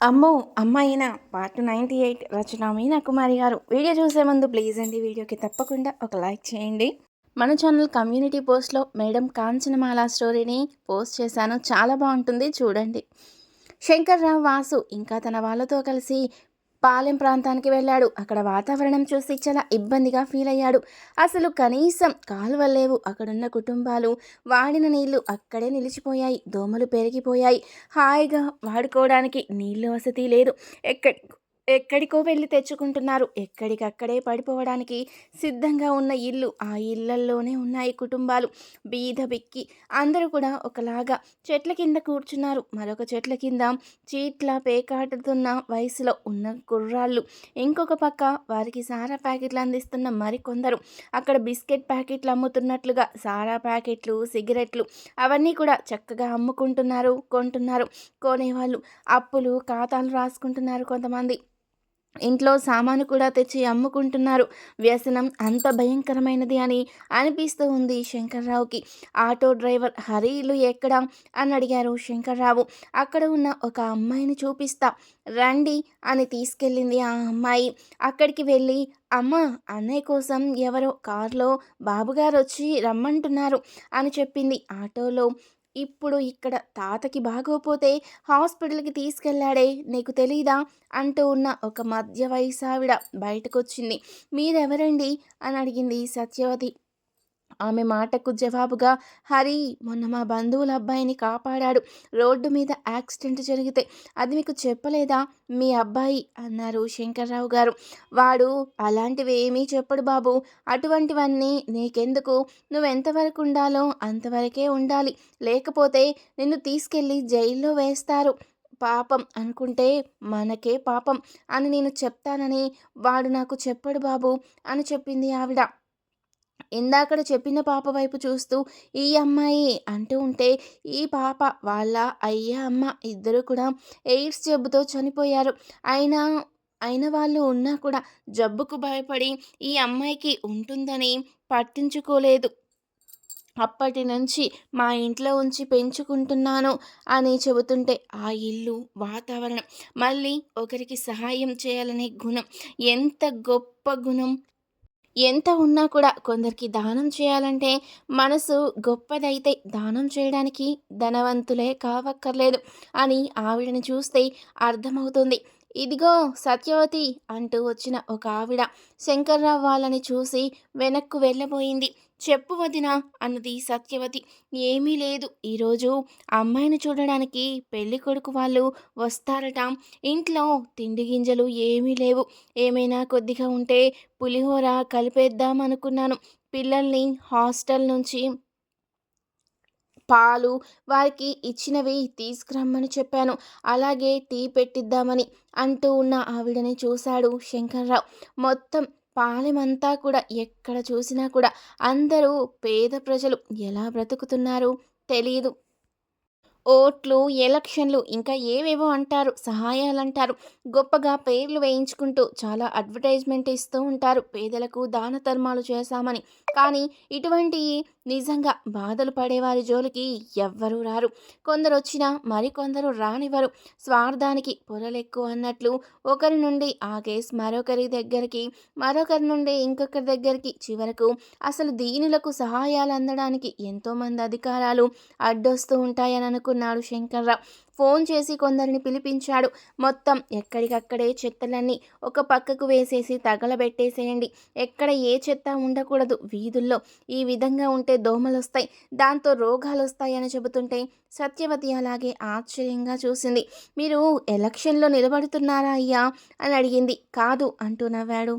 అమ్మో అమ్మాయిన part ninety eight Rachana Meena Kumari గారు. Video చూసే ముందు ప్లీజ్ అండి వీడియోకి తప్పకుండా ఒక లైక్ చేయండి. మన ఛానల్ కమ్యూనిటీ పోస్ట్లో మేడం కాంచనమాల స్టోరీని పోస్ట్ చేశాను. చాలా బాగుంటుంది చూడండి. శంకర్రావు వాసు ఇంకా తన వాళ్ళతో కలిసి పాలెం ప్రాంతానికి వెళ్ళాడు. అక్కడ వాతావరణం చూసి చాలా ఇబ్బందిగా ఫీల్ అయ్యాడు. అసలు కనీసం కాలువలు లేవు అక్కడున్న కుటుంబాలు వాడిన నీళ్ళు అక్కడే నిలిచిపోయాయి. దోమలు పెరిగిపోయాయి. హాయిగా వాడుకోవడానికి నీళ్ళు వసతి లేదు. ఎక్కడికి ఎక్కడికో వెళ్ళి తెచ్చుకుంటున్నారు. ఎక్కడికక్కడే పడిపోవడానికి సిద్ధంగా ఉన్న ఇల్లు ఆ ఇళ్ళల్లోనే ఉన్నాయి కుటుంబాలు. బీద బిక్కి అందరూ కూడా ఒకలాగా చెట్ల కింద కూర్చున్నారు. మరొక చెట్ల కింద చీట్ల పేకాటుతున్న వయసులో ఉన్న కుర్రాళ్ళు. ఇంకొక పక్క వారికి సారా ప్యాకెట్లు అందిస్తున్న మరికొందరు. అక్కడ బిస్కెట్ ప్యాకెట్లు అమ్ముతున్నట్లుగా సారా ప్యాకెట్లు సిగరెట్లు అవన్నీ కూడా చక్కగా అమ్ముకుంటున్నారు కొంటున్నారు. కొనేవాళ్ళు అప్పులు ఖాతాలు రాసుకుంటున్నారు కొంతమంది. ఇంట్లో సామాను కూడా తెచ్చి అమ్ముకుంటున్నారు. వ్యసనం అంత భయంకరమైనది అని అనిపిస్తూ ఉంది శంకర్రావుకి. ఆటో డ్రైవర్ హరీలు ఎక్కడ? అని అడిగారు శంకర్రావు. అక్కడ ఉన్న ఒక అమ్మాయిని చూపిస్తా. రండి అని తీసుకెళ్ళింది ఆ అమ్మాయి. అక్కడికి వెళ్ళి అమ్మ అన్నయ్య కోసం ఎవరో కారులో బాబుగారు వచ్చి రమ్మంటున్నారు అని చెప్పింది ఆటోలో. ఇప్పుడు ఇక్కడ తాతకి బాగోపోతే హాస్పిటల్కి తీసుకెళ్ళాడే నీకు తెలీదా? అంటూ ఉన్న ఒక మధ్య వయసావిడ బయటకొచ్చింది. మీరెవరండి? అని అడిగింది సత్యవతి. ఆమె మాటకు జవాబుగా హరి మొన్న మా బంధువుల అబ్బాయిని కాపాడాడు. రోడ్డు మీద యాక్సిడెంట్ జరిగితే అది మీకు చెప్పలేదా? మీ అబ్బాయి అన్నారు శంకర్రావు గారు. వాడు అలాంటివి ఏమీ చెప్పడు బాబు. అటువంటివన్నీ నీకెందుకు? నువ్వు ఎంతవరకు ఉండాలో అంతవరకే ఉండాలి. లేకపోతే నిన్ను తీసుకెళ్ళి జైల్లో వేస్తారు. పాపం అనుకుంటే మనకే పాపం అని నేను చెప్తానని వాడు నాకు చెప్పడు బాబు అని చెప్పింది ఆవిడ. ఇందాకడ చెప్పిన పాప వైపు చూస్తూ ఈ అమ్మాయి అంటూ ఉంటే ఈ పాప వాళ్ళ అయ్య అమ్మ ఇద్దరు కూడా ఎయిడ్స్ జబ్బుతో చనిపోయారు. అయినా అయిన వాళ్ళు ఉన్నా కూడా జబ్బుకు భయపడి ఈ అమ్మాయికి ఉంటుందని పట్టించుకోలేదు. అప్పటి నుంచి మా ఇంట్లో ఉంచి పెంచుకుంటున్నాను అని చెబుతుంటే ఆ ఇల్లు వాతావరణం మళ్ళీ ఒకరికి సహాయం చేయాలనే గుణం ఎంత గొప్ప గుణం. ఎంత ఉన్నా కూడా కొందరికి దానం చేయాలంటే మనసు గొప్పదైతే దానం చేయడానికి ధనవంతులే కావక్కర్లేదు అని ఆవిడని చూస్తే అర్థమవుతుంది. ఇదిగో సత్యవతి అంటూ వచ్చిన ఒక ఆవిడ శంకర్రావు వాళ్ళని చూసి వెనక్కు వెళ్ళబోయింది. చెప్పు వదిన అన్నది సత్యవతి. ఏమీ లేదు. ఈరోజు అమ్మాయిని చూడడానికి పెళ్ళి కొడుకు వాళ్ళు వస్తారట. ఇంట్లో తిండి గింజలు ఏమీ లేవు. ఏమైనా కొద్దిగా ఉంటే పులిహోర కలిపేద్దాం అనుకున్నాను. పిల్లల్ని హాస్టల్ నుంచి పాలు వారికి ఇచ్చినవి తీసుకురమ్మని చెప్పాను. అలాగే టీ పెట్టిద్దామని అంటూ ఉన్న ఆవిడని చూశాడు శంకర్రావు. మొత్తం పాలెమంతా కూడా ఎక్కడ చూసినా కూడా అందరూ పేద ప్రజలు. ఎలా బ్రతుకుతున్నారు? తెలియదు ఓట్లు ఎలక్షన్లు ఇంకా ఏవేవో అంటారు సహాయాలు అంటారు గొప్పగా పేర్లు వేయించుకుంటూ చాలా అడ్వర్టైజ్మెంట్ ఇస్తూ ఉంటారు. పేదలకు దాన ధర్మాలు చేశామని. కానీ ఇటువంటి నిజంగా బాధలు పడేవారి జోలికి ఎవ్వరూ రారు. కొందరు వచ్చినా మరికొందరు రానివ్వరు. స్వార్థానికి పొరలెక్కువ అన్నట్లు ఒకరి నుండి ఆ కేసు మరొకరి దగ్గరికి మరొకరి నుండి ఇంకొకరి దగ్గరికి చివరకు అసలు దీనులకు సహాయాలు అందడానికి ఎంతోమంది అధికారాలు అడ్డొస్తూ ఉంటాయని అనుకున్నాడు శంకర్రావు. ఫోన్ చేసి కొందరిని పిలిపించాడు. మొత్తం ఎక్కడికక్కడే చెత్తలన్నీ ఒక పక్కకు వేసేసి తగలబెట్టేసేయండి. ఎక్కడ ఏ చెత్త ఉండకూడదు. వీధుల్లో ఈ విధంగా ఉంటే దోమలు వస్తాయి దాంతో రోగాలు వస్తాయని చెబుతుంటే సత్యవతి అలాగే ఆశ్చర్యంగా చూసింది. మీరు ఎలక్షన్లో నిలబడుతున్నారా అయ్యా? అని అడిగింది. కాదు అంటూ నవ్వాడు.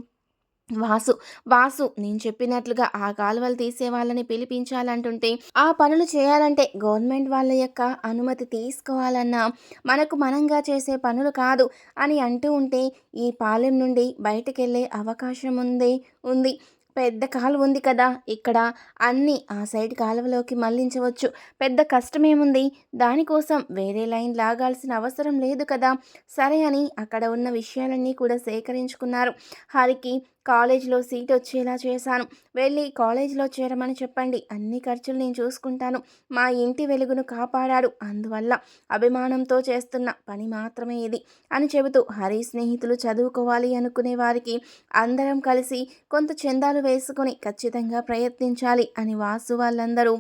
వాసు వాసు నేను చెప్పినట్లుగా ఆ కాలువలు తీసే వాళ్ళని పిలిపించాలంటుంటే ఆ పనులు చేయాలంటే గవర్నమెంట్ వాళ్ళ యొక్క అనుమతి తీసుకోవాలన్నా మనకు మనంగా చేసే పనులు కాదు అని అంటూ ఉంటే ఈ పాలెం నుండి బయటకెళ్ళే అవకాశం ఉంది ఉంది. పెద్ద కాలువ ఉంది కదా ఇక్కడ అన్నీ ఆ సైడ్ కాలువలోకి మళ్ళించవచ్చు. పెద్ద కష్టమేముంది? దానికోసం వేరే లైన్ లాగాల్సిన అవసరం లేదు కదా. సరే అని అక్కడ ఉన్న విషయాలన్నీ కూడా సేకరించుకున్నారు. హరికి కాలేజీలో సీట్ వచ్చేలా చేశాను. వెళ్ళి కాలేజీలో చేరమని చెప్పండి. అన్ని ఖర్చులు నేను చూసుకుంటాను. మా ఇంటి వెలుగును కాపాడాడు. అందువల్ల అభిమానంతో చేస్తున్న పని మాత్రమే ఇది అని చెబుతూ హరి స్నేహితులు చదువుకోవాలి అనుకునే వారికి అందరం కలిసి కొంత చందాలు వేసుకొని ఖచ్చితంగా ప్రయత్నించాలి అని వాసు వాళ్ళందరూ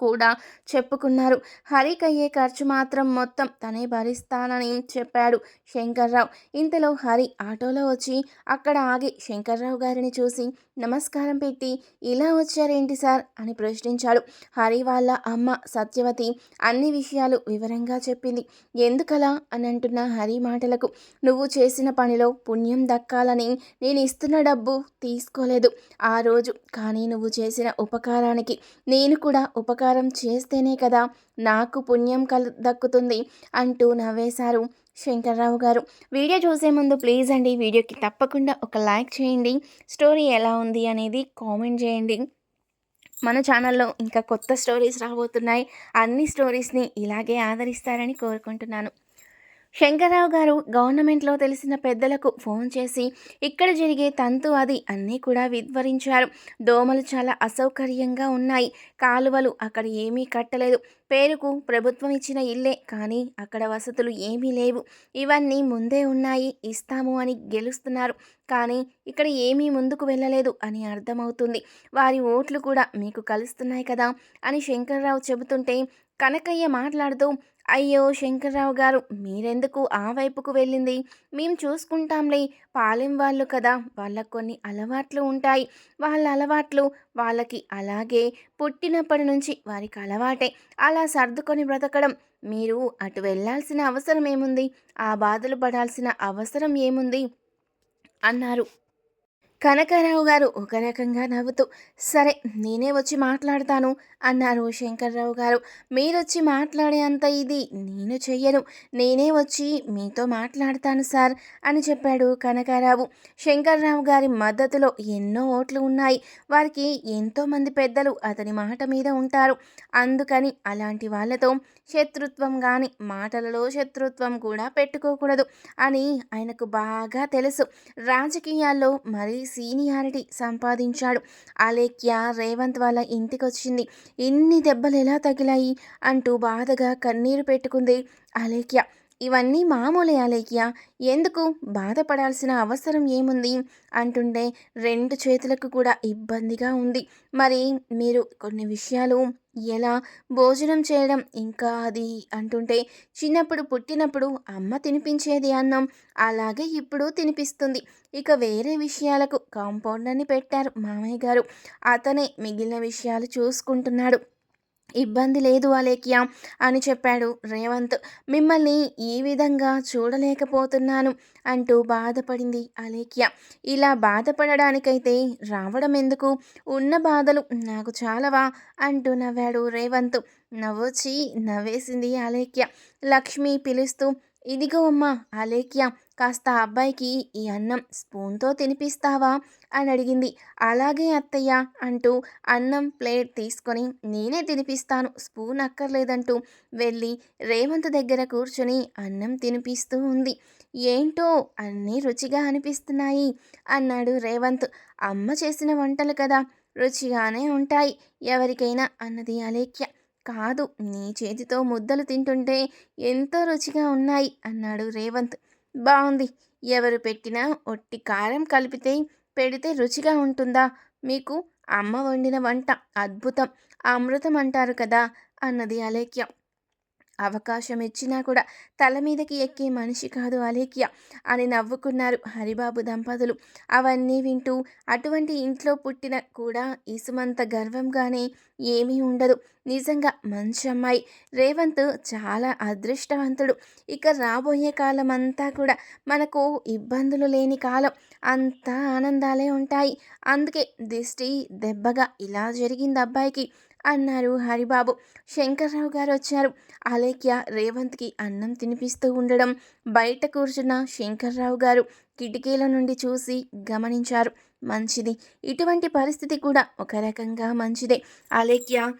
కూడా చెప్పుకున్నారు. హరికి అయ్యే ఖర్చు మాత్రం మొత్తం తనే భరిస్తానని చెప్పాడు శంకర్రావు. ఇంతలో హరి ఆటోలో వచ్చి అక్కడ ఆగి శంకర్రావు గారిని చూసి నమస్కారం పెట్టి ఇలా వచ్చారేంటి సార్? అని ప్రశ్నించాడు. హరి వాళ్ళ అమ్మ సత్యవతి అన్ని విషయాలు వివరంగా చెప్పింది. ఎందుకలా? అని అంటున్న హరి మాటలకు నువ్వు చేసిన పనిలో పుణ్యం దక్కాలని నేను ఇస్తున్న డబ్బు తీసుకోలేదు. ఆ రోజు కానీ నువ్వు చేసిన ఉపకారానికి నేను కూడా ఉపకారం చేస్తేనే కదా నాకు పుణ్యం కల్ దక్కుతుంది అంటూ నవ్వేశారు శంకర్రావు గారు. వీడియో చూసే ముందు ప్లీజ్ అండి వీడియోకి తప్పకుండా ఒక లైక్ చేయండి. స్టోరీ ఎలా ఉంది అనేది కామెంట్ చేయండి. మన ఛానల్లో ఇంకా కొత్త స్టోరీస్ రాబోతున్నాయి. అన్ని స్టోరీస్ని ఇలాగే ఆదరిస్తారని కోరుకుంటున్నాను. శంకర్రావు గారు గవర్నమెంట్లో తెలిసిన పెద్దలకు ఫోన్ చేసి ఇక్కడ జరిగే తంతు అది అన్నీ కూడా విద్వరించారు దోమలు చాలా అసౌకర్యంగా ఉన్నాయి. కాలువలు అక్కడ ఏమీ కట్టలేదు. పేరుకు ప్రభుత్వం ఇచ్చిన ఇల్లే కానీ అక్కడ వసతులు ఏమీ లేవు. ఇవన్నీ ముందే ఉన్నాయి ఇస్తాము అని గెలుస్తున్నారు. కానీ ఇక్కడ ఏమీ ముందుకు వెళ్ళలేదు అని అర్థమవుతుంది. వారి ఓట్లు కూడా మీకు కలుస్తున్నాయి కదా అని శంకర్రావు చెబుతుంటే కనకయ్య మాట్లాడుతూ అయ్యో శంకర్రావు గారు మీరెందుకు ఆ వైపుకు వెళ్ళింది? మేము చూసుకుంటాంలే. పాలెం వాళ్ళు కదా వాళ్ళకు కొన్ని అలవాట్లు ఉంటాయి. వాళ్ళ అలవాట్లు వాళ్ళకి అలాగే పుట్టినప్పటి నుంచి వారికి అలవాటే. అలా సర్దుకొని బ్రతకడం. మీరు అటు వెళ్ళాల్సిన అవసరం ఏముంది? ఆ బాధలు పడాల్సిన అవసరం ఏముంది? అన్నారు. కనకారావు గారు ఒక రకంగా నవ్వుతూ సరే నేనే వచ్చి మాట్లాడతాను అన్నారు శంకర్రావు గారు. మీరొచ్చి మాట్లాడే అంత ఇది నేను చెయ్యను. నేనే వచ్చి మీతో మాట్లాడతాను సార్ అని చెప్పాడు కనకారావు. శంకర్రావు గారి మద్దతులో ఎన్నో ఓట్లు ఉన్నాయి. వారికి ఎంతోమంది పెద్దలు అతని మాట మీద ఉంటారు. అందుకని అలాంటి వాళ్ళతో శత్రుత్వం కానీ మాటలలో శత్రుత్వం కూడా పెట్టుకోకూడదు అని ఆయనకు బాగా తెలుసు. రాజకీయాల్లో మరీ సీనియారిటీ సంపాదించాడు. అలేఖ్య రేవంత్ వాళ్ళ ఇంటికి వచ్చింది ఇన్ని దెబ్బలు ఎలా తగిలాయి? అంటూ బాధగా కన్నీరు పెట్టుకుంది అలేఖ్య ఇవన్నీ మామూలే అలేఖ్య. ఎందుకు? బాధపడాల్సిన అవసరం ఏముంది? అంటుండే రెండు చేతులకు కూడా ఇబ్బందిగా ఉంది. మరి మీరు కొన్ని విషయాలు ఎలా భోజనం చేయడం? ఇంకా అది అంటుంటే చిన్నప్పుడు పుట్టినప్పుడు అమ్మ తినిపించేది అన్నం అలాగే ఇప్పుడు తినిపిస్తుంది. ఇక వేరే విషయాలకు కాంపౌండర్ని పెట్టారు మామయ్య గారు. అతనే మిగిలిన విషయాలు చూసుకుంటున్నాడు. ఇబ్బంది లేదు అలేఖ్య అని చెప్పాడు రేవంత్. మిమ్మల్ని ఈ విధంగా చూడలేకపోతున్నాను అంటూ బాధపడింది అలేఖ్య. ఇలా బాధపడడానికైతే రావడం ఎందుకు? ఉన్న బాధలు నాకు చాలవా? అంటూ నవ్వాడు రేవంత్. నవ్వొచ్చి నవ్వేసింది అలేఖ్య. లక్ష్మి పిలుస్తూ ఇదిగో అమ్మా అలేఖ్య కాస్త అబ్బాయికి ఈ అన్నం స్పూన్తో తినిపిస్తావా? అని అడిగింది. అలాగే అత్తయ్య అంటూ అన్నం ప్లేట్ తీసుకొని నేనే తినిపిస్తాను స్పూన్ అక్కర్లేదంటూ వెళ్ళి రేవంత్ దగ్గర కూర్చొని అన్నం తినిపిస్తూ ఉంది. ఏంటో అన్నీ రుచిగా అనిపిస్తున్నాయి అన్నాడు రేవంత్. అమ్మ చేసిన వంటలు కదా రుచిగానే ఉంటాయి. ఎవరికైనా అన్నది అలేఖ్య. కాదు నీ చేతితో ముద్దలు తింటుంటే ఎంతో రుచిగా ఉన్నాయి అన్నాడు రేవంత్. బాగుంది ఎవరు పెట్టినా ఒట్టి కారం కలిపితే పెడితే రుచిగా ఉంటుందా? మీకు అమ్మ వండిన వంట అద్భుతం. అమృతం అంటారు కదా! అన్నది అలేఖ్యం. అవకాశం ఇచ్చినా కూడా తల మీదకి ఎక్కే మనిషి కాదు అలేఖ్య అని నవ్వుకున్నారు హరిబాబు దంపతులు. అవన్నీ వింటూ అటువంటి ఇంట్లో పుట్టిన కూడా ఇసుమంత గర్వంగానే ఏమీ ఉండదు. నిజంగా మంచి అమ్మాయి. రేవంత్ చాలా అదృష్టవంతుడు. ఇక రాబోయే కాలం అంతా కూడా మనకు ఇబ్బందులు లేని కాలం. అంతా ఆనందాలే ఉంటాయి. అందుకే దిష్టి దెబ్బగా ఇలా జరిగింది అబ్బాయికి. అన్నారు హరిబాబు. శంకర్రావు గారు వచ్చారు. అలేఖ్య రేవంత్కి అన్నం తినిపిస్తూ ఉండడం బయట కూర్చున్న శంకర్రావు గారు కిటికీల నుండి చూసి గమనించారు. మంచిది. ఇటువంటి పరిస్థితి కూడా ఒక రకంగా మంచిదే. అలేఖ్య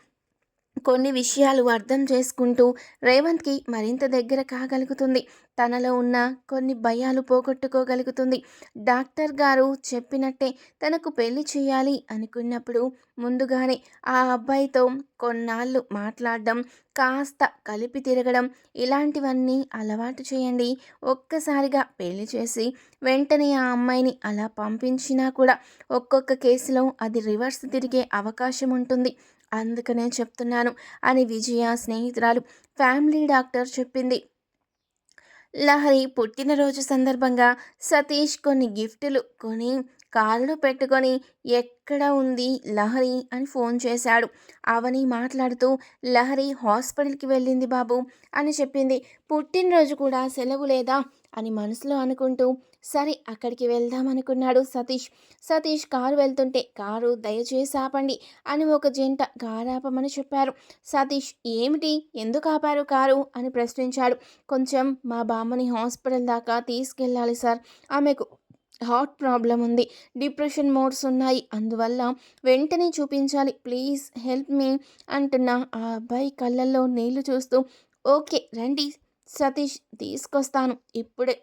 కొన్ని విషయాలు అర్థం చేసుకుంటూ రేవంత్కి మరింత దగ్గర కాగలుగుతుంది. తనలో ఉన్న కొన్ని భయాలు పోగొట్టుకోగలుగుతుంది. డాక్టర్ గారు చెప్పినట్టే తనకు పెళ్ళి చేయాలి అనుకున్నప్పుడు ముందుగానే ఆ అబ్బాయితో కొన్నాళ్ళు మాట్లాడడం కాస్త కలిపి తిరగడం ఇలాంటివన్నీ అలవాటు చేయండి. ఒక్కసారిగా పెళ్ళి చేసి వెంటనే ఆ అమ్మాయిని అలా పంపించినా కూడా ఒక్కొక్క కేసులో అది రివర్స్ తిరిగే అవకాశం ఉంటుంది. అందుకనే చెప్తున్నాను అని విజయ స్నేహితురాలు ఫ్యామిలీ డాక్టర్ చెప్పింది. లహరి పుట్టినరోజు సందర్భంగా సతీష్ కొన్ని గిఫ్టులు కొని కారులో పెట్టుకొని ఎక్కడ ఉంది లహరి అని ఫోన్ చేశాడు. అవని మాట్లాడుతూ లహరి హాస్పిటల్కి వెళ్ళింది బాబు అని చెప్పింది. పుట్టినరోజు కూడా సెలవు లేదా అని మనసులో అనుకుంటూ సరే అక్కడికి వెళ్దాం అనుకున్నాడు సతీష్. సతీష్ కారు వెళ్తుంటే కారు దయచేసి ఆపండి అని ఒక జంట కారాపమని చెప్పారు. సతీష్ ఏమిటి? ఎందుకు ఆపారు కారు? అని ప్రశ్నించాడు. కొంచెం మా బామ్మని హాస్పిటల్ దాకా తీసుకెళ్ళాలి సార్. ఆమెకు హార్ట్ ప్రాబ్లం ఉంది. డిప్రెషన్ మోడ్స్ ఉన్నాయి. అందువల్ల వెంటనే చూపించాలి. ప్లీజ్ హెల్ప్ మీ అంటున్న ఆ అబ్బాయి కళ్ళల్లో నీళ్ళు చూస్తూ ఓకే రండి సతీష్ తీసుకొస్తాను. ఇప్పుడే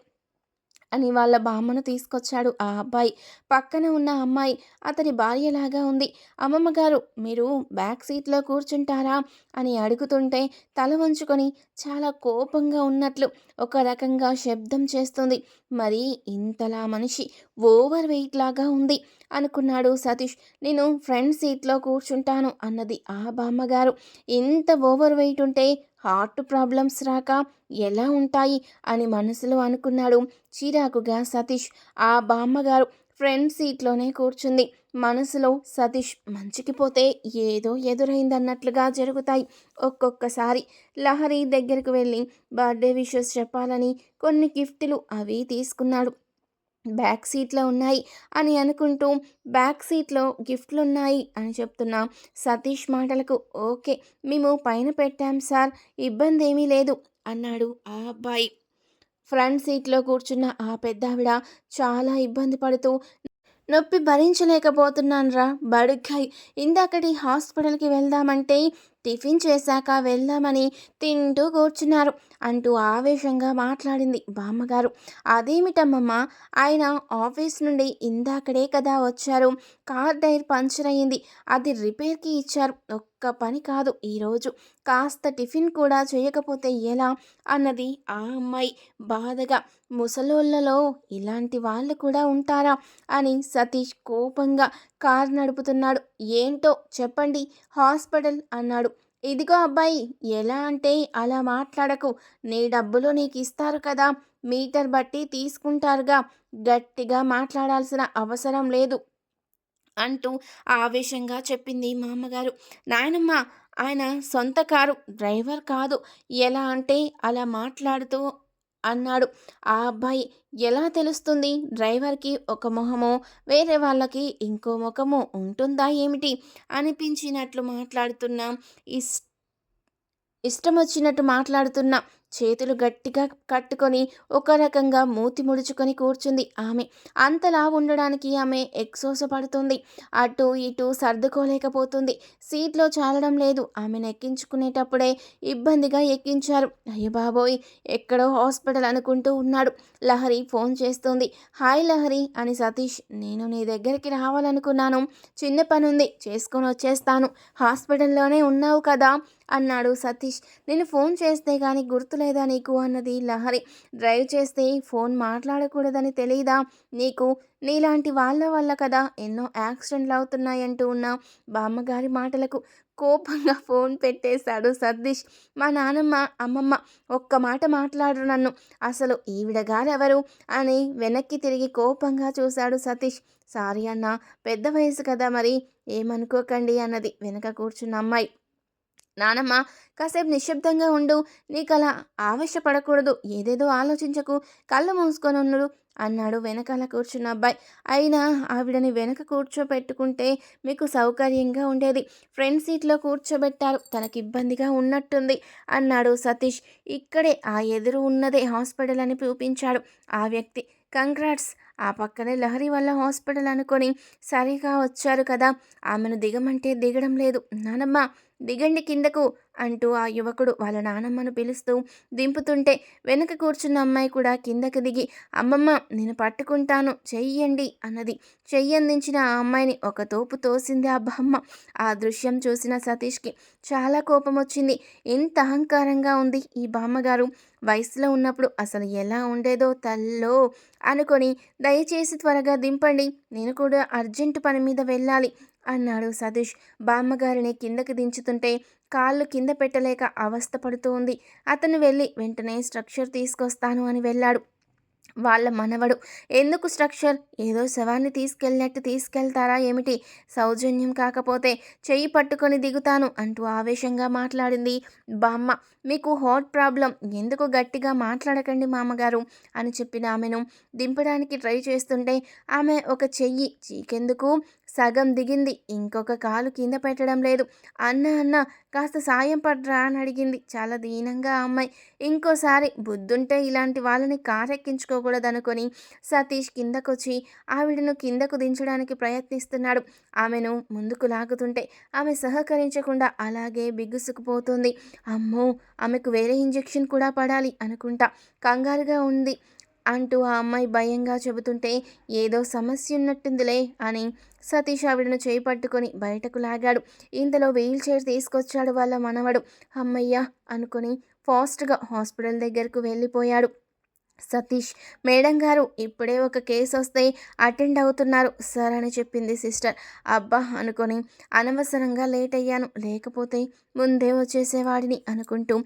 అని వాళ్ళ బామ్మను తీసుకొచ్చాడు ఆ అబ్బాయి. పక్కన ఉన్న అమ్మాయి అతని భార్యలాగా ఉంది. అమ్మమ్మ గారు మీరు బ్యాక్ సీట్లో కూర్చుంటారా? అని అడుగుతుంటే తల వంచుకొని చాలా కోపంగా ఉన్నట్లు ఒక రకంగా శబ్దం చేస్తుంది. మరి ఇంతలా మనిషి ఓవర్ వెయిట్ లాగా ఉంది అనుకున్నాడు సతీష్. నేను ఫ్రంట్ సీట్లో కూర్చుంటాను అన్నది ఆ బామ్మగారు. ఇంత ఓవర్ వెయిట్ ఉంటే హార్ట్ ప్రాబ్లమ్స్ రాక ఎలా ఉంటాయి అని మనసులో అనుకున్నాడు. చిరాకుగా సతీష్. ఆ బామ్మగారు ఫ్రంట్ సీట్లోనే కూర్చుంది. మనసులో సతీష్ మంచికి పోతే ఏదో ఎదురైందన్నట్లుగా జరుగుతాయి. ఒక్కొక్కసారి లహరి దగ్గరకు వెళ్ళి బర్త్డే విషెస్ చెప్పాలని కొన్ని గిఫ్టులు అవి తీసుకున్నాడు. బ్యాక్ సీట్లో ఉన్నాయి అని అనుకుంటూ బ్యాక్ సీట్లో గిఫ్ట్లు ఉన్నాయి అని చెప్తున్నా సతీష్ మాటలకు ఓకే మేము పైన పెట్టాం సార్ ఇబ్బంది ఏమీ లేదు అన్నాడు ఆ అబ్బాయి. ఫ్రంట్ సీట్లో కూర్చున్న ఆ పెద్దావిడ చాలా ఇబ్బంది పడుతూ నొప్పి భరించలేకపోతున్నాను రా బడుగ్గాయ్ ఇందాకటి హాస్పిటల్కి వెళ్దామంటే టిఫిన్ చేశాక వెళ్దామని తింటూ కూర్చున్నారు అంటూ ఆవేశంగా మాట్లాడింది బామ్మగారు. అదేమిటమ్మమ్మ ఆయన ఆఫీస్ నుండి ఇందాకడే కదా వచ్చారు. కార్ టైర్ పంచర్ అయ్యింది. అది రిపేర్కి ఇచ్చారు. ఒక్క పని కాదు ఈరోజు కాస్త టిఫిన్ కూడా చేయకపోతే ఎలా? అన్నది ఆ అమ్మాయి బాధగా. ముసలోళ్ళలో ఇలాంటి వాళ్ళు కూడా ఉంటారా? అని సతీష్ కోపంగా కార్ నడుపుతున్నాడు. ఏంటో చెప్పండి హాస్పిటల్ అన్నాడు. ఇదిగో అబ్బాయి ఎలా అంటే అలా మాట్లాడకు. నీ డబ్బులు నీకు ఇస్తారు కదా మీటర్ బట్టి తీసుకుంటారుగా. గట్టిగా మాట్లాడాల్సిన అవసరం లేదు అంటూ ఆవేశంగా చెప్పింది మా అమ్మగారు నాయనమ్మ ఆయన సొంత కారు డ్రైవర్ కాదు. ఎలా అంటే అలా మాట్లాడుతూ అన్నాడు. ఆ అబ్బాయి ఎలా తెలుస్తుంది? డ్రైవర్కి ఒక మొహమో వేరే వాళ్ళకి ఇంకో ముఖమో ఉంటుందా ఏమిటి? అనిపించినట్లు మాట్లాడుతున్నా. ఇస్ ఇష్టం వచ్చినట్టు మాట్లాడుతున్నా. చేతులు గట్టిగా కట్టుకొని ఒక రకంగా మూతి ముడుచుకొని కూర్చుంది ఆమె. అంతలా ఉండడానికి ఆమె ఎక్సోస పడుతుంది అటు ఇటు సర్దుకోలేకపోతుంది. సీట్లో చాలడం లేదు. ఆమెను ఎక్కించుకునేటప్పుడే ఇబ్బందిగా ఎక్కించారు. అయ్యో బాబోయ్! ఎక్కడో హాస్పిటల్ అనుకుంటూ ఉన్నాడు. లహరి ఫోన్ చేస్తుంది. హాయ్ లహరి! అని సతీష్. నేను నీ దగ్గరికి రావాలనుకున్నాను. చిన్న పనుంది. చేసుకొని వచ్చేస్తాను. హాస్పిటల్లోనే ఉన్నావు కదా! అన్నాడు సతీష్. నేను ఫోన్ చేస్తే కానీ గుర్తులేదా నీకు అన్నది లహరి. డ్రైవ్ చేస్తే ఫోన్ మాట్లాడకూడదని తెలియదా నీకు నీలాంటి వాళ్ళ వల్ల కదా ఎన్నో యాక్సిడెంట్లు అవుతున్నాయంటూ ఉన్న బామ్మగారి మాటలకు కోపంగా ఫోన్ పెట్టేశాడు సతీష్. మా నానమ్మ అమ్మమ్మ ఒక్క మాట మాట్లాడరు నన్ను. అసలు ఈవిడగారెవరు అని వెనక్కి తిరిగి కోపంగా చూశాడు సతీష్. సారీ అన్న పెద్ద వయసు కదా మరి ఏమనుకోకండి అన్నది వెనక కూర్చున్న అమ్మాయి. నానమ్మ కాసేపు నిశ్శబ్దంగా ఉండు. నీకు అలా ఆవేశపడకూడదు. ఏదేదో ఆలోచించకు. కళ్ళు మూసుకొని ఉన్నాడు అన్నాడు వెనకాల కూర్చున్న అబ్బాయి. అయినా ఆవిడని వెనక కూర్చోబెట్టుకుంటే మీకు సౌకర్యంగా ఉండేది. ఫ్రంట్ సీట్లో కూర్చోబెట్టారు. తనకి ఇబ్బందిగా ఉన్నట్టుంది అన్నాడు సతీష్. ఇక్కడే ఆ ఎదురు ఉన్నదే హాస్పిటల్ అని చూపించాడు ఆ వ్యక్తి. కంగ్రాట్స్! ఆ పక్కనే లహరి వల్ల హాస్పిటల్ అనుకొని సరిగా వచ్చారు కదా. ఆమెను దిగమంటే దిగడం లేదు. నానమ్మ! దిగండి కిందకు అంటూ ఆ యువకుడు వాళ్ళ నానమ్మను పిలుస్తూ దింపుతుంటే వెనక కూర్చున్న అమ్మాయి కూడా కిందకి దిగి అమ్మమ్మ నేను పట్టుకుంటాను చెయ్యండి అన్నది. చెయ్యందించిన ఆ అమ్మాయిని ఒక తోపు తోసింది ఆ బామ్మ ఆ దృశ్యం చూసిన సతీష్కి చాలా కోపం వచ్చింది ఎంత అహంకారంగా ఉంది ఈ బామ్మగారు. వయసులో ఉన్నప్పుడు అసలు ఎలా ఉండేదో తల్లో అనుకొని దయచేసి త్వరగా దింపండి. నేను కూడా అర్జెంటు పని మీద వెళ్ళాలి. అన్నాడు సతీష్. బామ్మగారిని కిందకి దించుతుంటే కాళ్ళు కింద పెట్టలేక అవస్థ పడుతూ ఉంది. అతను వెళ్ళి వెంటనే స్ట్రక్చర్ తీసుకొస్తాను అని వెళ్ళాడు. వాళ్ళ మనవడు ఎందుకు స్ట్రక్చర్? ఏదో శవాన్ని తీసుకెళ్ళినట్టు తీసుకెళ్తారా ఏమిటి? సౌజన్యం కాకపోతే చెయ్యి పట్టుకొని దిగుతాను అంటూ ఆవేశంగా మాట్లాడింది బామ్మ. మీకు హార్ట్ ప్రాబ్లం ఎందుకు గట్టిగా మాట్లాడకండి మామగారు? అని చెప్పిన ఆమెను దింపడానికి ట్రై చేస్తుంటే ఆమె ఒక చెయ్యి చీకెందుకు? సగం దిగింది. ఇంకొక కాలు కింద పెట్టడం లేదు. అన్న అన్న కాస్త సాయం పడ్రా అని అడిగింది. చాలా దీనంగా అమ్మాయి. ఇంకోసారి బుద్ధుంటే ఇలాంటి వాళ్ళని కారెక్కించుకోకూడదనుకొని సతీష్ కిందకొచ్చి ఆవిడను కిందకు దించడానికి ప్రయత్నిస్తున్నాడు. ఆమెను ముందుకు లాగుతుంటే ఆమె సహకరించకుండా అలాగే బిగుసుకుపోతుంది. అమ్మో ఆమెకు వేరే ఇంజెక్షన్ కూడా పడాలి అనుకుంటా. కంగారుగా ఉంది. అంటూ ఆ అమ్మాయి భయంగా చెబుతుంటే ఏదో సమస్య ఉన్నట్టుందిలే అని సతీష్ ఆవిడను చేయి పట్టుకొని బయటకు లాగాడు. ఇంతలో వీల్ చైర్ తీసుకొచ్చాడు వాళ్ళ మనవడు. అమ్మయ్య అనుకుని ఫాస్ట్గా హాస్పిటల్ దగ్గరకు వెళ్ళిపోయాడు. సతీష్ మేడం గారు ఇప్పుడే ఒక కేసు వస్తే అటెండ్ అవుతున్నారు సార్ అని చెప్పింది సిస్టర్. అబ్బా అనుకొని అనవసరంగా లేట్ అయ్యాను లేకపోతే ముందే వచ్చేసేవాడిని అనుకుంటూ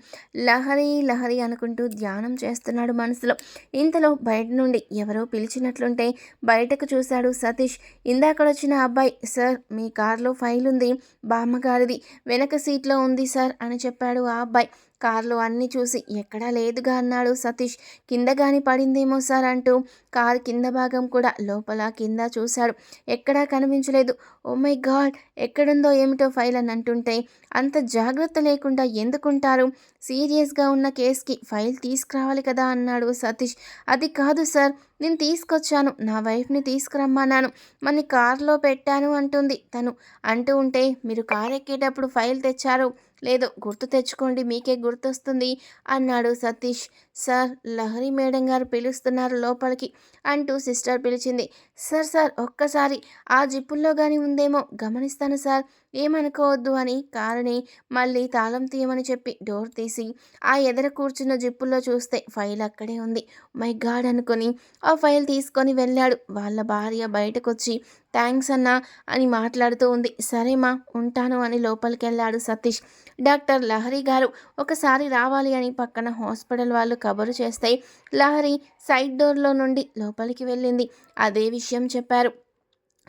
లహరి లహరి అనుకుంటూ ధ్యానం చేస్తున్నాడు మనసులో. ఇంతలో బయట నుండి ఎవరో పిలిచినట్లుంటే బయటకు చూశాడు సతీష్. ఇందాకడొచ్చిన అబ్బాయి సార్ మీ కారులో ఫైల్ ఉంది బామ్మగారిది వెనక సీట్లో ఉంది సార్ అని చెప్పాడు ఆ అబ్బాయి. కార్లో అన్నీ చూసి ఎక్కడా లేదుగా అన్నాడు సతీష్. కింద గాని పడిందేమో సార్ అంటూ కారు కింద భాగం కూడా లోపల కింద చూశాడు. ఎక్కడా కనిపించలేదు. Oh my god! ఎక్కడుందో ఏమిటో ఫైల్ అని అంటుంటే అంత జాగ్రత్త లేకుండా ఎందుకుంటారు? సీరియస్గా ఉన్న కేసుకి ఫైల్ తీసుకురావాలి కదా అన్నాడు సతీష్. అది కాదు సార్. నేను తీసుకొచ్చాను. నా వైఫ్ని తీసుకురమ్మన్నాను. మన కార్లో పెట్టాను అంటుంది తను. అంటూ ఉంటే మీరు కార్ ఎక్కేటప్పుడు ఫైల్ తెచ్చారు. లేదు గుర్తు తెచ్చుకోండి మీకే గుర్తొస్తుంది అన్నాడు సతీష్. సార్ లహరి మేడం గారు పిలుస్తున్నారు లోపలికి అంటూ సిస్టర్ పిలిచింది. సార్ సార్ ఒక్కసారి ఆ జిప్పుల్లో కానీ ఉందేమో గమనిస్తాను సార్ ఏమనుకోవద్దు అని కారుని మళ్ళీ తాళం తీయమని చెప్పి డోర్ తీసి ఆ ఎదర కూర్చున్న జిప్పుల్లో చూస్తే ఫైల్ అక్కడే ఉంది. మై గాడ్ అనుకుని ఆ ఫైల్ తీసుకొని వెళ్ళాడు. వాళ్ళ భార్య బయటకొచ్చి థ్యాంక్స్ అన్నా అని మాట్లాడుతూ ఉంది. సరేమా ఉంటాను అని లోపలికి వెళ్ళాడు సతీష్. డాక్టర్ లహరి గారు ఒకసారి రావాలి అని పక్కన హాస్పిటల్ వాళ్ళు కబురు చేస్తాయి. లహరి సైడ్ డోర్లో నుండి లోపలికి వెళ్ళింది. అదే విషయం చెప్పారు.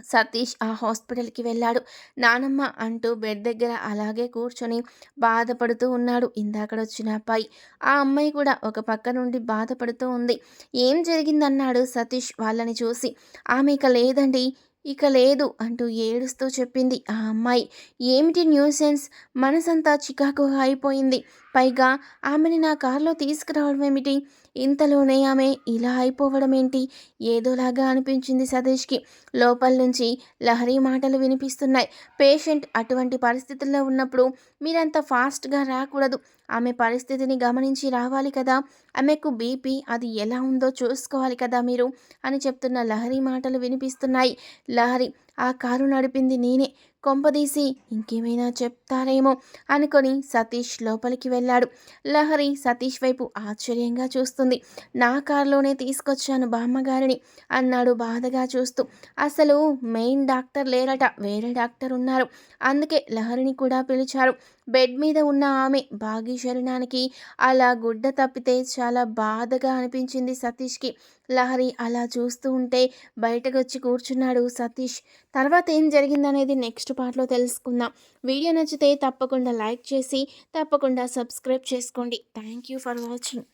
సతీష్ ఆ హాస్పిటల్కి వెళ్ళాడు. నానమ్మ అంటూ బెడ్ దగ్గర అలాగే కూర్చొని బాధపడుతూ ఉన్నాడు. ఇందాకడ వచ్చిన అబ్బాయి. ఆ అమ్మాయి కూడా ఒక పక్క నుండి బాధపడుతూ ఉంది. ఏం జరిగిందన్నాడు సతీష్ వాళ్ళని చూసి. ఆమె ఇక లేదండి. ఇక లేదు అంటూ ఏడుస్తూ చెప్పింది ఆ అమ్మాయి. ఏమిటి న్యూసెన్స్? మనసంతా చికాకు అయిపోయింది. పైగా ఆమెని నా కారులో తీసుకురావడం ఏమిటి? ఇంతలోనే ఆమె ఇలా అయిపోవడం ఏంటి? ఏదోలాగా అనిపించింది సతీష్కి. లోపల నుంచి లహరి మాటలు వినిపిస్తున్నాయి. పేషెంట్ అటువంటి పరిస్థితుల్లో ఉన్నప్పుడు మీరంత ఫాస్ట్గా రాకూడదు. ఆమె పరిస్థితిని గమనించి రావాలి కదా. ఆమెకు బీపీ అది ఎలా ఉందో చూసుకోవాలి కదా మీరు అని చెప్తున్న లహరి మాటలు వినిపిస్తున్నాయి. లహరి ఆ కారు నడిపింది నేనే. కొంపదీసి ఇంకేమైనా చెప్తారేమో అనుకొని సతీష్ లోపలికి వెళ్ళాడు. లహరి సతీష్ వైపు ఆశ్చర్యంగా చూస్తుంది. నా కారులోనే తీసుకొచ్చాను బామ్మగారిని అన్నాడు బాధగా చూస్తూ. అసలు మెయిన్ డాక్టర్ లేరట వేరే డాక్టర్ ఉన్నారు. అందుకే లహరిని కూడా పిలిచారు. బెడ్ మీద ఉన్న ఆమె భాగ్య శరణానికి అలా గుడ్డ తప్పితే చాలా బాధగా అనిపించింది సతీష్కి. లహరి అలా చూస్తూ ఉంటే బయటకు వచ్చి కూర్చున్నాడు సతీష్. తర్వాత ఏం జరిగిందనేది నెక్స్ట్ పార్ట్లో తెలుసుకుందాం. వీడియో నచ్చితే తప్పకుండా లైక్ చేసి తప్పకుండా సబ్స్క్రైబ్ చేసుకోండి. Thank you for watching.